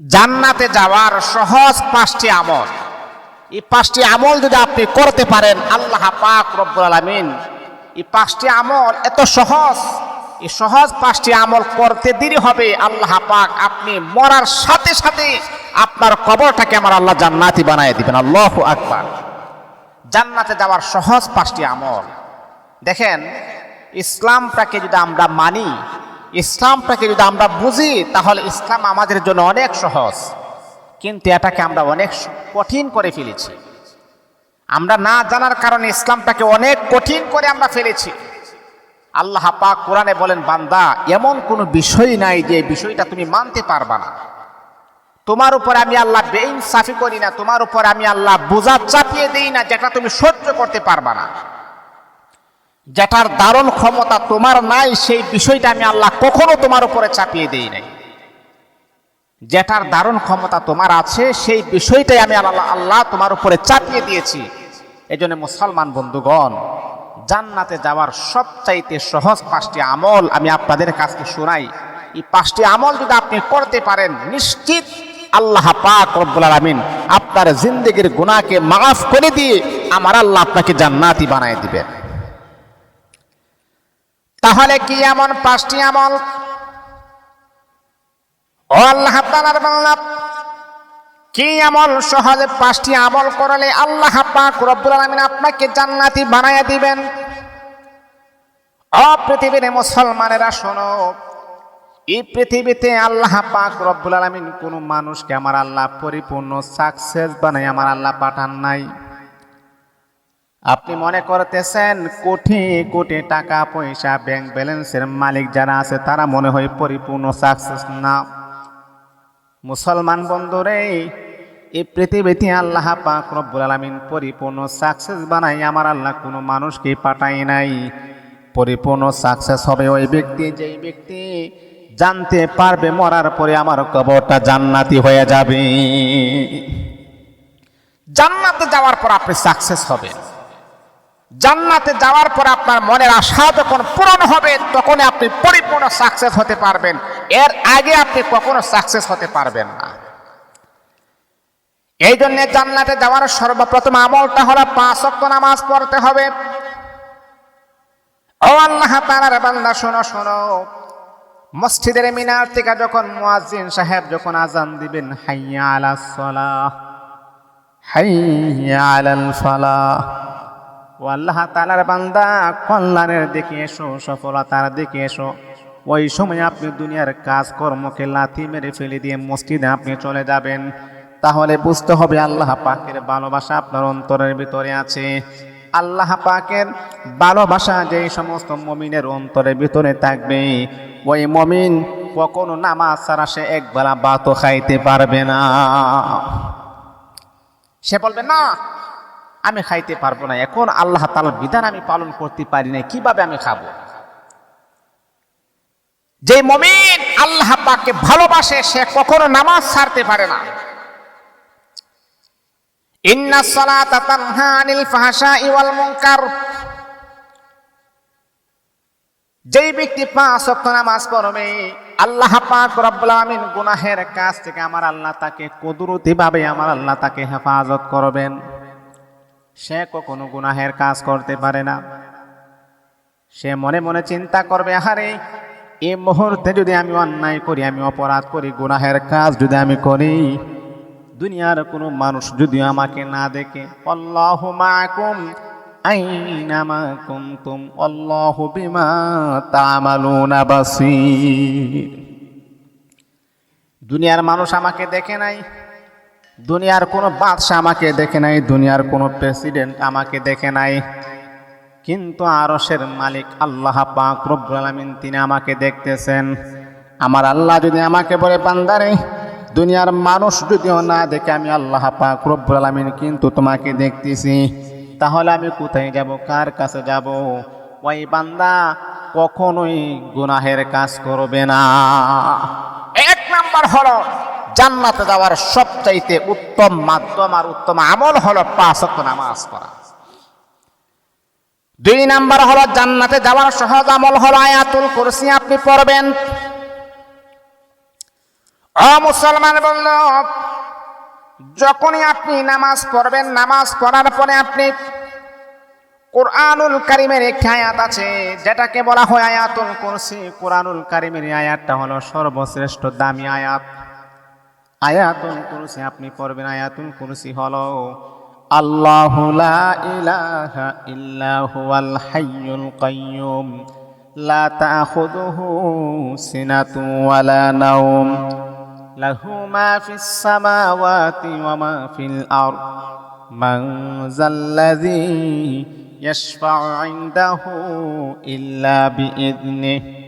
জান্নাতে যাওয়ার সহজ পাঁচটি আমল। এই পাঁচটি আমল যদি আপনি করতে পারেন, আল্লাহ পাক রব্বুল আলামিন এই পাঁচটি আমল এত সহজ। এই সহজ পাঁচটি আমল করতে দেরি হবে। আল্লাহ পাক আপনি মরার সাথে সাথে আপনার কবরটাকে আমার আল্লাহ জান্নাতি বানায় দিবেন। আল্লাহ আকবার। জান্নাতে যাওয়ার সহজ পাঁচটি আমল। দেখেন, ইসলামটাকে যদি আমরা মানি ইসলামটাকে যদি আমরা বুঝি, তাহলে ইসলাম আমাদের জন্য অনেক সহজ। কিন্তু এটাকে আমরা অনেক কঠিন করে ফেলেছি। আমরা না জানার কারণে ইসলামটাকে অনেক কঠিন করে আমরা ফেলেছি। আল্লাহ পাক কোরআনে বলেন, বান্দা, এমন কোনো বিষয় নাই যে বিষয়টা তুমি মানতে পারবা না। তোমার উপর আমি আল্লাহ বেইনসাফি করি না, তোমার উপর আমি আল্লাহ বোঝা চাপিয়ে দেই না যেটা তুমি সহ্য করতে পারবা না। যেটার দারুণ ক্ষমতা তোমার নাই, সেই বিষয়টা আমি আল্লাহ কখনো তোমার উপরে চাপিয়ে দেই নাই। যেটার দারুণ ক্ষমতা তোমার আছে, সেই বিষয়টাই আমি আল্লাহ আল্লাহ তোমার উপরে চাপিয়ে দিয়েছি। এই জন্য মুসলমান বন্ধুগণ, জান্নাতে যাওয়ার সবচাইতে সহজ পাঁচটি আমল আমি আপনাদের কাছে শোনাই। এই পাঁচটি আমল যদি আপনি করতে পারেন, নিশ্চিত আল্লাহ পাক রব্বুল আলামিন আপনার জিন্দগির গুনাহকে মাফ করে দিয়ে আমার আল্লাহ আপনাকে জান্নাতি বানায় দিবেন। তাহলে কি এমন পাঁচটি আমল? আল্লাহ কি আমল সহজে পাঁচটি আমল করলে আল্লাহ পাক আলামিন আপনাকে জান্নাতি বানায়া দিবেন? ও পৃথিবীর মুসলমানেরা, শোনো, এই পৃথিবীতে আল্লাহ পাক রব্বুল আলামিন কোন মানুষকে আমার আল্লাহ পরিপূর্ণ সাকসেস বানাই আমার আল্লাহ পাঠান নাই। আপনি মনে করতেছেন কোটি কোটি টাকা পয়সা ব্যাংক ব্যালেন্সের মালিক যারা আছে, তারা মনে হয় পরিপূর্ণ সাকসেস না। মুসলমান বন্ধুরে, এই পৃথিবীতে আল্লাহ পাক রব্বুল আলামিন পরিপূর্ণ সাকসেস বানাই আমার আল্লাহ কোনো মানুষকে পাঠাই নাই। পরিপূর্ণ সাকসেস হবে ওই ব্যক্তি, যেই ব্যক্তি জানতে পারবে, মরার পরে আমার কবরটা জান্নাতি হয়ে যাবে। জান্নাতে যাওয়ার পর আপনি সাকসেস হবেন। জান্নাতে যাওয়ার পর আপনার মনের আশা যখন পূরণ হবে তখন আপনি পরিপূর্ণ সাকসেস হতে পারবেন। এর আগে আপনি কখনো সাকসেস হতে পারবেন না। এই জন্য জান্নাতে যাওয়ার সর্বপ্রথম আমলটা হলো পাঁচ ওয়াক্ত নামাজ পড়তে হবে। ও আল্লাহ তাআলার বান্দা, শোনো শোনো। মসজিদের মিনার থেকে যখন মুয়াজ্জিন সাহেব যখন আজান দিবেন, হাইয়া আলাস সালাহ, হাইয়া আলাল ফালাহ ও আল্লাহ তালার বান্দা কল্যাণের দিকে এসো, সফলতার দিকে এসো। ওই সময় আপনি দুনিয়ার কাজকর্মকে লাথি মেরে ফেলে দিয়ে মসজিদে আপনি চলে যাবেন। তাহলে বুঝতে হবে আল্লাহ পাকের ভালোবাসা আপনার অন্তরের ভিতরে আছে। আল্লাহ পাকের ভালোবাসা যে সমস্ত মমিনের অন্তরের ভিতরে থাকবে। ওই মমিন কখনো নামাজ ছাড়া সে একবেলা বাতো খাইতে পারবে না। সে বলবে, না আমি খাইতে পারব না। এখন আল্লাহ তালার বিধান আমি পালন করতে পারি না কীভাবে আমি খাব? যে মমিন আল্লাহ পাককে ভালোবাসে, সে কখনো নামাজ ছাড়তে পারে না। যেই ব্যক্তি পাঁচ নামাজ পড়বে, আল্লাহ আমিন গুনাহের কাছ থেকে আমার আল্লাহ তাকে কুদরতি ভাবে আমার আল্লাহ তাকে হেফাজত করবেন। সে কখনো গুনাহের কাজ করতে পারে না। সে মনে মনে চিন্তা করবে, আহারে এই মুহূর্তে যদি আমি অন্যায় করি, আমি অপরাধ করি, গুনাহের কাজ যদি আমি করি, দুনিয়ার কোনো মানুষ যদি আমাকে না দেখে, আল্লাহ মাকুম আল্লাহু বিমা দুনিয়ার মানুষ আমাকে দেখে নাই দুনিয়ার কোনো বাদশাহ আমাকে দেখে নাই, দুনিয়ার কোনো প্রেসিডেন্ট আমাকে দেখে নাই। কিন্তু আরসের মালিক আল্লাহ পাক রব্বুল আলামিন তিনি আমাকে দেখতেছেন। আমার আল্লাহ যদি আমাকে বলে, বান্দারে, দুনিয়ার মানুষ যদিও না দেখে আমি আল্লাহ পাক রব্বুল আলামিন কিন্তু তোমাকে দেখতেছি, তাহলে আমি কোথায় যাব, কার কাছে যাব? ওই বান্দা কখনোই গুনাহের কাজ করবে না। এক নাম্বার হলো জান্নাতে যাওয়ার সবচাইতে উত্তম মাধ্যম আর উত্তম আমল হলো পাঁচ ওয়াক্ত নামাজ পড়া। দুই নাম্বার হলো জান্নাতে যাওয়ার সহজ আমল হলো আয়াতুল কুরসি আপনি পড়বেন। অ মুসলমান বলল যখনই আপনি নামাজ পড়বেন, নামাজ পড়ার পরে আপনি কোরআনুল কারিমের একটি আয়াত আছে, যেটাকে বলা হয় আয়াতুল কুরসি। কোরআনুল কারিমের আয়াতটা হলো সর্বশ্রেষ্ঠ দামি আয়াত। আয়াতুল কুরসি, আপনি পড়বেন আয়াতুল কুরসি হলো, আল্লাহ লা ইলাহা ইল্লা হুয়াল হাইয়ুল কাইয়ুম, লা তাখুযুহু সিনাতু ওয়ালা নাওম, লাহু মা ফিস সামাওয়াতি ওয়া মা ফিল আরদ, মান যাল্লাযী ইয়াশফা'ু ইনদাহু ইল্লা বিইذনিহি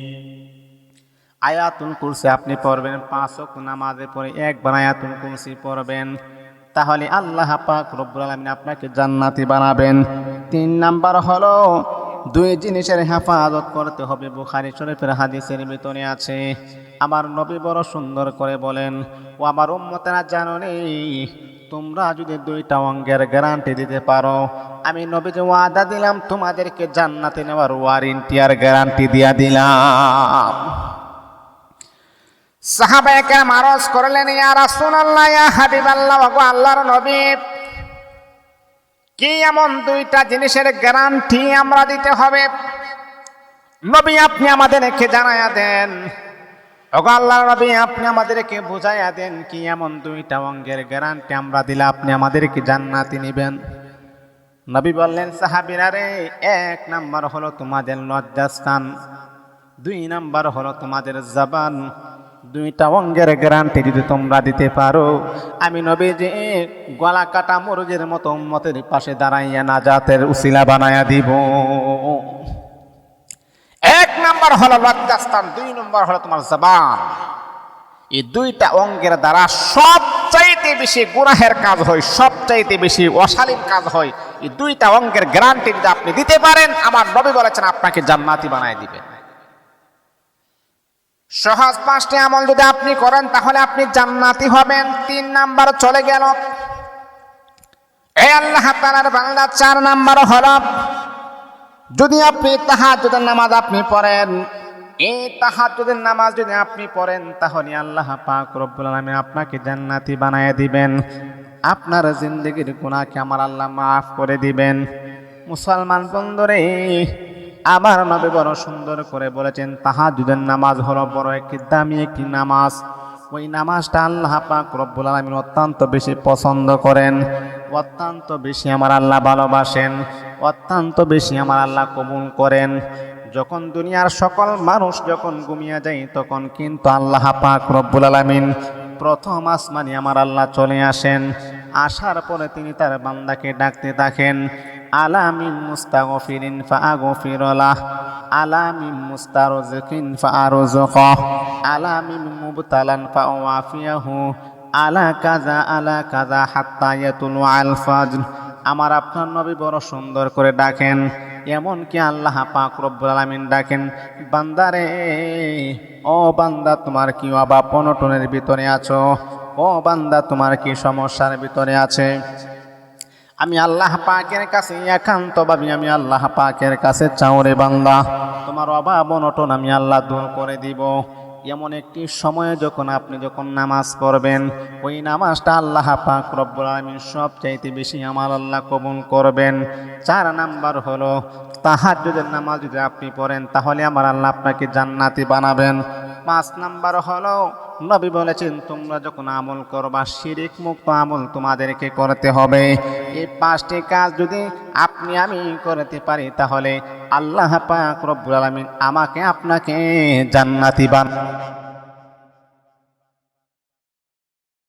আয়াতুল কুরসি আপনি পড়বেন, পাঁচ ওয়াক্ত নামাজে পড়ে একবার আয়াতুল কুরসি পড়বেন। তাহলে আল্লাহ পাক রব্বুল আলামিন আপনাকে জান্নাতি বানাবেন। তিন নাম্বার হলো, দুই জিনিসের হেফাজত করতে হবে। বুখারী শরীফের হাদিসের ভিতরে আছে, আমার নবী বড় সুন্দর করে বলেন, ও আমার উম্মতেরা জানো নেই তোমরা যদি দুইটা অঙ্গের গ্যারান্টি দিতে পারো, আমি নবীজি ওয়াদা দিলাম, তোমাদেরকে জান্নাতে নেওয়ার ওয়ারেন্টি আর গ্যারান্টি দিয়া দিলাম। সাহাবায়ে মারজ করলেন, ইয়া রাসূলুল্লাহ, ইয়া হাবিবাল্লাহ, ওগো আল্লাহর নবী, কি এমন দুইটা জিনিসের গ্যারান্টি আমরা দিতে হবে? নবী, আপনি আমাদেরকে জানায়া দেন। ওগো আল্লাহর নবী, আপনি আমাদেরকে বুঝাইয়া দেন কি এমন দুইটা অঙ্গের গ্যারান্টি আমরা দিলে আপনি আমাদেরকে জান্নাতি নিবেন। নবী বললেন, সাহাবিরা রে, এক নাম্বার হলো তোমাদের লজ্জাস্থান, দুই নাম্বার হলো তোমাদের জবান দুইটা অঙ্গের গ্যারান্টি যদি তোমরা দিতে পারো, আমি নবী যে গলা কাটা মরুজের মতো উম্মতের পাশে দাঁড়াইয়া না জাতের উসিলা বানায়া দিব। এক নম্বর হলো লজ্জাস্থান, দুই নম্বর হলো তোমার জবান। এই দুইটা অঙ্গের দ্বারা সবচাইতে বেশি গুনাহের কাজ হয়, সবচাইতে বেশি অশালীন কাজ হয়। এই দুইটা অঙ্গের গ্যারান্টি যদি আপনি দিতে পারেন, আমার নবী বলেছেন, আপনাকে জান্নাতি বানায় দিবেন। সহজ পাঁচটি আমল যদি আপনি করেন, তাহলে আপনি জান্নাতি হবেন। তিন নাম্বার চলে গেল। এই আল্লাহ তালার বাংলা চার নাম্বার হল, যদি আপনি তাহাজ্জুদের নামাজ আপনি পড়েন এই তাহাজ্জুদের নামাজ যদি আপনি পড়েন, তাহলে আল্লাহ পাক রব্বুল আলামিন আপনাকে জান্নাতি বানায় দিবেন। আপনার জিন্দগির গুনাহকে আমার আল্লাহ মাফ করে দিবেন। মুসলমান বন্ধুরে আমার নবী বড় সুন্দর করে বলেছেন তাহাজ্জুদের নামাজ হলো বড় একটি দামি একটি নামাজ। ওই নামাজটা আল্লাহ পাক রব্বুল আলামিন অত্যন্ত বেশি পছন্দ করেন, অত্যন্ত বেশি আমার আল্লাহ ভালোবাসেন, অত্যন্ত বেশি আমার আল্লাহ কবুল করেন। যখন দুনিয়ার সকল মানুষ যখন ঘুমিয়ে যায়, তখন কিন্তু আল্লাহ পাক রব্বুল আলামিন প্রথম আসমানি আমার আল্লাহ চলে আসেন। আসার পরে তিনি তার বান্দাকে ডাকতে থাকেন, আলামিন মুস্তাগফিরিন ফাগফিরলাহ, আলামিন মুস্তারজিকিন ফারজুকহ আলামিন মুবতালান ফাওয়াফিয়াহু, আলা কাজা আলা কাজা হাত্তা ইয়াতুলু আল আমার আপনার নবী বড় সুন্দর করে ডাকেন এমন কি আল্লাহ পাক রব্বুল আলামিন ডাকেন বান্দারে ও বান্দা, তোমার কি অভাব অনটনের ভিতরে আছো? ও বান্দা, তোমার কি সমস্যার ভিতরে আছে? আমি আল্লাহ পাকের কাছে একান্তভাবে আমি আল্লাহ পাকের কাছে চাওরে বান্দা। তোমার অভাব অনটন আমি আল্লাহ দূর করে দিব। এমন একটি সময়ে যখন আপনি যখন নামাজ পড়বেন, ওই নামাজটা আল্লাহ পাক রব্বুল আলামিন সবচাইতে বেশি আমার আল্লাহ কবুল করবেন। চার নাম্বার হলো, তাহাজ্জুদের নামাজ যদি আপনি পড়েন, তাহলে আমার আল্লাহ আপনাকে জান্নাতি বানাবেন। পাঁচ নাম্বার হলো, নবী বলেছেন, তোমরা যখন আমল করবা শিরিক মুক্ত আমল তোমাদেরকে করতে হবে। এই পাঁচটি কাজ যদি আপনি আমি করতে পারি, তাহলে আল্লাহ পাক রব্বুল আলামিন আমাকে আপনাকে জান্নাতি বান